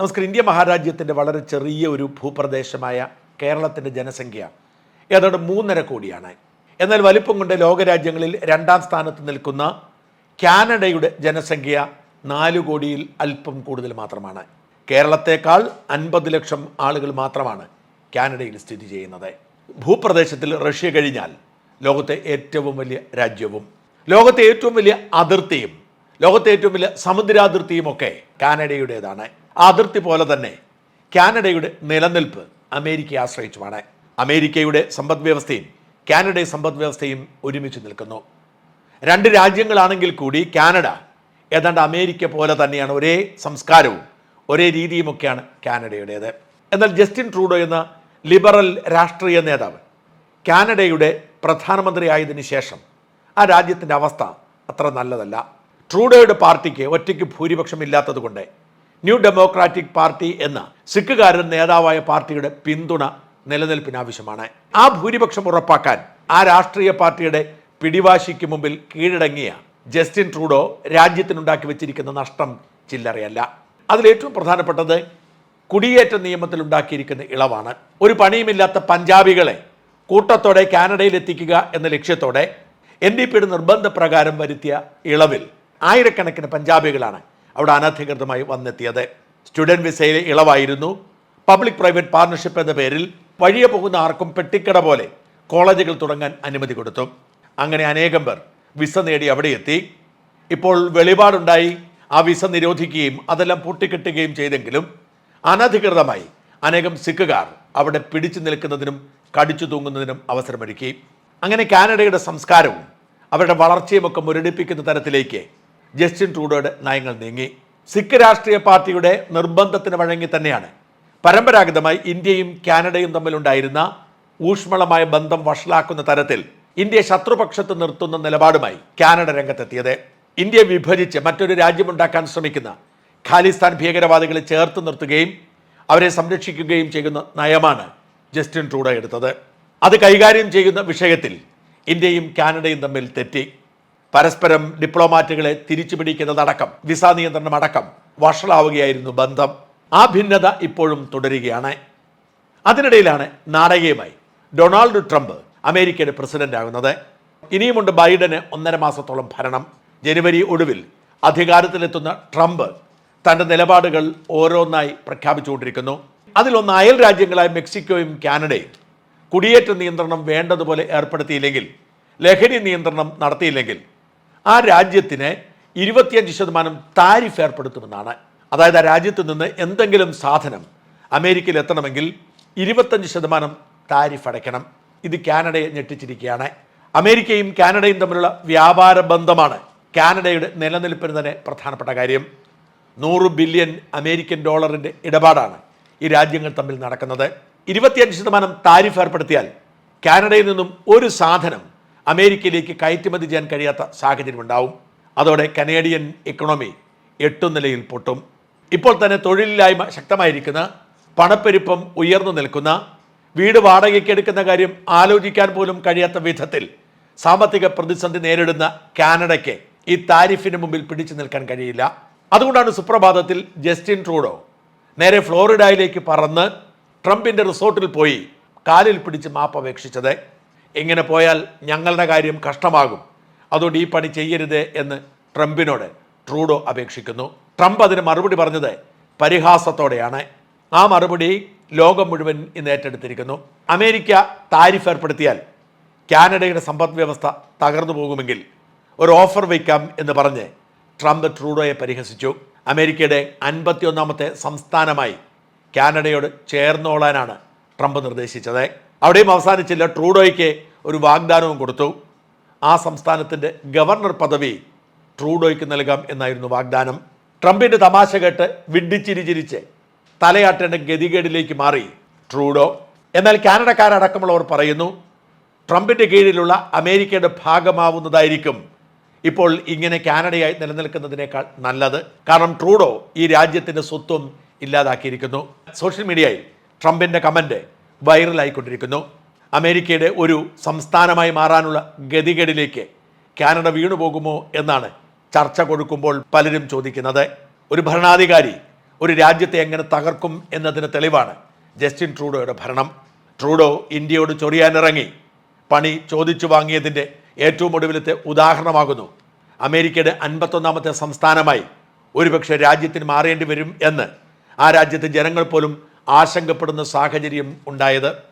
നമസ്കാരം. ഇന്ത്യ മഹാരാജ്യത്തിന്റെ വളരെ ചെറിയ ഒരു ഭൂപ്രദേശമായ കേരളത്തിന്റെ ജനസംഖ്യ ഏതാണ്ട് മൂന്നര കോടിയാണ്. എന്നാൽ വലിപ്പം കൊണ്ട് ലോകരാജ്യങ്ങളിൽ രണ്ടാം സ്ഥാനത്ത് നിൽക്കുന്ന കാനഡയുടെ ജനസംഖ്യ നാല് കോടിയിൽ അല്പം കൂടുതൽ മാത്രമാണ്. കേരളത്തേക്കാൾ അൻപത് ലക്ഷം ആളുകൾ മാത്രമാണ് കാനഡയിൽ സ്ഥിതി ചെയ്യുന്നത്. ഭൂപ്രദേശത്തിൽ റഷ്യ കഴിഞ്ഞാൽ ലോകത്തെ ഏറ്റവും വലിയ രാജ്യവും ലോകത്തെ ഏറ്റവും വലിയ അതിർത്തിയും ലോകത്തെ ഏറ്റവും വലിയ സമുദ്രാതിർത്തിയും ഒക്കെ കാനഡയുടേതാണ്. അതിർത്തി പോലെ തന്നെ കാനഡയുടെ നിലനിൽപ്പ് അമേരിക്കയെ ആശ്രയിച്ചുമാണ്. അമേരിക്കയുടെ സമ്പദ് വ്യവസ്ഥയും കാനഡയുടെ സമ്പദ് വ്യവസ്ഥയും ഒരുമിച്ച് നിൽക്കുന്നു. രണ്ട് രാജ്യങ്ങളാണെങ്കിൽ കൂടി കാനഡ ഏതാണ്ട് അമേരിക്ക പോലെ തന്നെയാണ് ഒരേ സംസ്കാരവും ഒരേ രീതിയുമൊക്കെയാണ് കാനഡയുടേത്. എന്നാൽ ജസ്റ്റിൻ ട്രൂഡോ എന്ന ലിബറൽ രാഷ്ട്രീയ നേതാവ് കാനഡയുടെ പ്രധാനമന്ത്രി ആയതിനു ശേഷം ആ രാജ്യത്തിന്റെ അവസ്ഥ അത്ര നല്ലതല്ല. ട്രൂഡോയുടെ പാർട്ടിക്ക് ഒറ്റയ്ക്ക് ഭൂരിപക്ഷം ഇല്ലാത്തതുകൊണ്ട് ന്യൂ ഡെമോക്രാറ്റിക് പാർട്ടി എന്ന സിഖുകാരൻ നേതാവായ പാർട്ടിയുടെ പിന്തുണ നിലനിൽപ്പിന് ആവശ്യമാണ്. ആ ഭൂരിപക്ഷം ഉറപ്പാക്കാൻ ആ രാഷ്ട്രീയ പാർട്ടിയുടെ പിടിവാശിക്ക് മുമ്പിൽ കീഴടങ്ങിയ ജസ്റ്റിൻ ട്രൂഡോ രാജ്യത്തിനുണ്ടാക്കി വെച്ചിരിക്കുന്ന നഷ്ടം ചില്ലറയല്ല. അതിലേറ്റവും പ്രധാനപ്പെട്ടത് കുടിയേറ്റ നിയമത്തിൽ ഉണ്ടാക്കിയിരിക്കുന്ന ഇളവാണ്. ഒരു പണിയുമില്ലാത്ത പഞ്ചാബികളെ കൂട്ടത്തോടെ കാനഡയിൽ എത്തിക്കുക എന്ന ലക്ഷ്യത്തോടെ എൻ ഡി പിയുടെ നിർബന്ധപ്രകാരം വരുത്തിയ ഇളവിൽ ആയിരക്കണക്കിന് പഞ്ചാബികളാണ് അവിടെ അനധികൃതമായി വന്നെത്തിയത്. സ്റ്റുഡന്റ് വിസയിലെ ഇളവായിരുന്നു. പബ്ലിക് പ്രൈവറ്റ് പാർട്ണർഷിപ്പ് എന്ന പേരിൽ വഴിയെ പോകുന്ന ആർക്കും പെട്ടിക്കട പോലെ കോളേജുകൾ തുടങ്ങാൻ അനുമതി കൊടുത്തു. അങ്ങനെ അനേകം പേർ വിസ നേടി അവിടെ എത്തി ഇപ്പോൾ വെളിപാടുണ്ടായി. ആ വിസ നിരോധിക്കുകയും അതെല്ലാം പൊട്ടിക്കെട്ടുകയും ചെയ്തെങ്കിലും അനധികൃതമായി അനേകം സിഖുകാർ അവിടെ പിടിച്ചു നിൽക്കുന്നതിനും കടിച്ചു തൂങ്ങുന്നതിനും അവസരമൊരുക്കി. അങ്ങനെ കാനഡയുടെ സംസ്കാരവും അവരുടെ വളർച്ചയുമൊക്കെ മുരടിപ്പിക്കുന്ന തരത്തിലേക്ക് ജസ്റ്റിൻ ട്രൂഡോയുടെ നയങ്ങൾ നീങ്ങി. സിഖ് രാഷ്ട്രീയ പാർട്ടിയുടെ നിർബന്ധത്തിന് വഴങ്ങി തന്നെയാണ്. പരമ്പരാഗതമായി ഇന്ത്യയും കാനഡയും തമ്മിലുണ്ടായിരുന്ന ഊഷ്മളമായ ബന്ധം വഷളാക്കുന്ന തരത്തിൽ ഇന്ത്യയെ ശത്രുപക്ഷത്ത് നിർത്തുന്ന നിലപാടുമായി കാനഡ രംഗത്തെത്തിയത്. ഇന്ത്യ വിഭജിച്ച് മറ്റൊരു രാജ്യമുണ്ടാക്കാൻ ശ്രമിക്കുന്ന ഖാലിസ്ഥാൻ ഭീകരവാദികളെ ചേർത്ത് നിർത്തുകയും അവരെ സംരക്ഷിക്കുകയും ചെയ്യുന്ന നയമാണ് ജസ്റ്റിൻ ട്രൂഡോ എടുത്തത്. അത് കൈകാര്യം ചെയ്യുന്ന വിഷയത്തിൽ ഇന്ത്യയും കാനഡയും തമ്മിൽ തെറ്റി. പരസ്പരം ഡിപ്ലോമാറ്റുകളെ തിരിച്ചു പിടിക്കുന്നതടക്കം വിസ നിയന്ത്രണം അടക്കം വഷളാവുകയായിരുന്നു ബന്ധം. ആ ഭിന്നത ഇപ്പോഴും തുടരുകയാണ്. അതിനിടയിലാണ് നാടകീയമായി ഡൊണാൾഡ് ട്രംപ് അമേരിക്കയുടെ പ്രസിഡന്റ് ആകുന്നത് ഇനിയുമുണ്ട് ബൈഡന് ഒന്നര മാസത്തോളം ഭരണം. ജനുവരി ഒടുവിൽ അധികാരത്തിലെത്തുന്ന ട്രംപ് തന്റെ നിലപാടുകൾ ഓരോന്നായി പ്രഖ്യാപിച്ചുകൊണ്ടിരിക്കുന്നു. അതിലൊന്ന് അയൽ രാജ്യങ്ങളായ മെക്സിക്കോയും കാനഡയും. കുടിയേറ്റ നിയന്ത്രണം വേണ്ടതുപോലെ ഏർപ്പെടുത്തിയില്ലെങ്കിൽ ലഹരി നിയന്ത്രണം നടത്തിയില്ലെങ്കിൽ ആ രാജ്യത്തിന് ഇരുപത്തിയഞ്ച് ശതമാനം താരിഫ് ഏർപ്പെടുത്തുമെന്നാണ്. അതായത് ആ രാജ്യത്ത് നിന്ന് എന്തെങ്കിലും സാധനം അമേരിക്കയിൽ എത്തണമെങ്കിൽ ഇരുപത്തഞ്ച് ശതമാനം താരിഫ് അടയ്ക്കണം. ഇത് കാനഡയെ ഞെട്ടിച്ചിരിക്കുകയാണ്. അമേരിക്കയും കാനഡയും തമ്മിലുള്ള വ്യാപാര ബന്ധമാണ് കാനഡയുടെ നിലനിൽപ്പിന് തന്നെ പ്രധാനപ്പെട്ട കാര്യം. നൂറ് ബില്യൺ അമേരിക്കൻ ഡോളറിന്റെ ഇടപാടാണ് ഈ രാജ്യങ്ങൾ തമ്മിൽ നടക്കുന്നത്. ഇരുപത്തിയഞ്ച് ശതമാനം താരിഫ് ഏർപ്പെടുത്തിയാൽ കാനഡയിൽ നിന്നും ഒരു സാധനം അമേരിക്കയിലേക്ക് കയറ്റുമതി ചെയ്യാൻ കഴിയാത്ത സാഹചര്യമുണ്ടാവും അതോടെ കനേഡിയൻ ഇക്കണോമി എട്ടും നിലയിൽ പൊട്ടും. ഇപ്പോൾ തന്നെ തൊഴിലില്ലായ്മ ശക്തമായിരിക്കുന്ന പണപ്പെരുപ്പം ഉയർന്നു നിൽക്കുന്ന വീട് വാടകയ്ക്ക് എടുക്കുന്ന കാര്യം ആലോചിക്കാൻ പോലും കഴിയാത്ത വിധത്തിൽ സാമ്പത്തിക പ്രതിസന്ധി നേരിടുന്ന കാനഡയ്ക്ക് ഈ താരിഫിന് മുമ്പിൽ പിടിച്ചു നിൽക്കാൻ കഴിയില്ല. അതുകൊണ്ടാണ് സുപ്രഭാതത്തിൽ ജസ്റ്റിൻ ട്രൂഡോ നേരെ ഫ്ലോറിഡയിലേക്ക് പറന്ന് ട്രംപിന്റെ റിസോർട്ടിൽ പോയി കാലിൽ പിടിച്ച് മാപ്പ് അപേക്ഷിച്ചത്. ഇങ്ങനെ പോയാൽ ഞങ്ങളുടെ കാര്യം കഷ്ടമാകും. അതുകൊണ്ട് ഈ പണി ചെയ്യരുത് എന്ന് ട്രംപിനോട് ട്രൂഡോ അപേക്ഷിക്കുന്നു. ട്രംപ് അതിന് മറുപടി പറഞ്ഞത് പരിഹാസത്തോടെയാണ്. ആ മറുപടി ലോകം മുഴുവൻ ഇന്ന് ഏറ്റെടുത്തിരിക്കുന്നു. അമേരിക്ക താരിഫ് ഏർപ്പെടുത്തിയാൽ കാനഡയുടെ സമ്പദ് വ്യവസ്ഥ തകർന്നു പോകുമെങ്കിൽ ഒരു ഓഫർ വയ്ക്കാം എന്ന് പറഞ്ഞ് ട്രംപ് ട്രൂഡോയെ പരിഹസിച്ചു. അമേരിക്കയുടെ അൻപത്തിയൊന്നാമത്തെ സംസ്ഥാനമായി കാനഡയോട് ചേർന്നോളാനാണ് ട്രംപ് നിർദ്ദേശിച്ചത്. അവിടെയും അവസാനിച്ചില്ല. ട്രൂഡോയ്ക്ക് ഒരു വാഗ്ദാനവും കൊടുത്തു. ആ സംസ്ഥാനത്തിന്റെ ഗവർണർ പദവി ട്രൂഡോയ്ക്ക് നൽകാം എന്നായിരുന്നു വാഗ്ദാനം. ട്രംപിന്റെ തമാശ കേട്ട് വിഡ്ഢിച്ചിരി ചിരിച്ച് തലയാട്ടേണ്ട ഗതികേടിലേക്ക് മാറി ട്രൂഡോ. എന്നാൽ കാനഡക്കാരടക്കമുള്ളവർ പറയുന്നു ട്രംപിന്റെ കീഴിലുള്ള അമേരിക്കയുടെ ഭാഗമാവുന്നതായിരിക്കും. ഇപ്പോൾ ഇങ്ങനെ കാനഡയായി നിലനിൽക്കുന്നതിനേക്കാൾ നല്ലത്. കാരണം ട്രൂഡോ ഈ രാജ്യത്തിന്റെ സ്വത്വം ഇല്ലാതാക്കിയിരിക്കുന്നു. സോഷ്യൽ മീഡിയയിൽ ട്രംപിന്റെ കമന്റ് വൈറലായിക്കൊണ്ടിരിക്കുന്നു. അമേരിക്കയുടെ ഒരു സംസ്ഥാനമായി മാറാനുള്ള ഗതികേടിലേക്ക് കാനഡ വീണുപോകുമോ എന്നാണ് ചർച്ച കൊടുക്കുമ്പോൾ പലരും ചോദിക്കുന്നത്. ഒരു ഭരണാധികാരി ഒരു രാജ്യത്തെ എങ്ങനെ തകർക്കും എന്നതിന് തെളിവാണ് ജസ്റ്റിൻ ട്രൂഡോയുടെ ഭരണം. ട്രൂഡോ ഇന്ത്യയോട് ചൊറിയാനിറങ്ങി. പണി ചോദിച്ചു വാങ്ങിയതിന്റെ ഏറ്റവും ഒടുവിലത്തെ ഉദാഹരണമാകുന്നു. അമേരിക്കയുടെ അൻപത്തൊന്നാമത്തെ സംസ്ഥാനമായി ഒരുപക്ഷെ രാജ്യത്തിന് മാറേണ്ടി വരും എന്ന് ആ രാജ്യത്തെ ജനങ്ങൾ പോലും ആശങ്കപ്പെടുന്ന സാഹചര്യം ഉണ്ടായത്.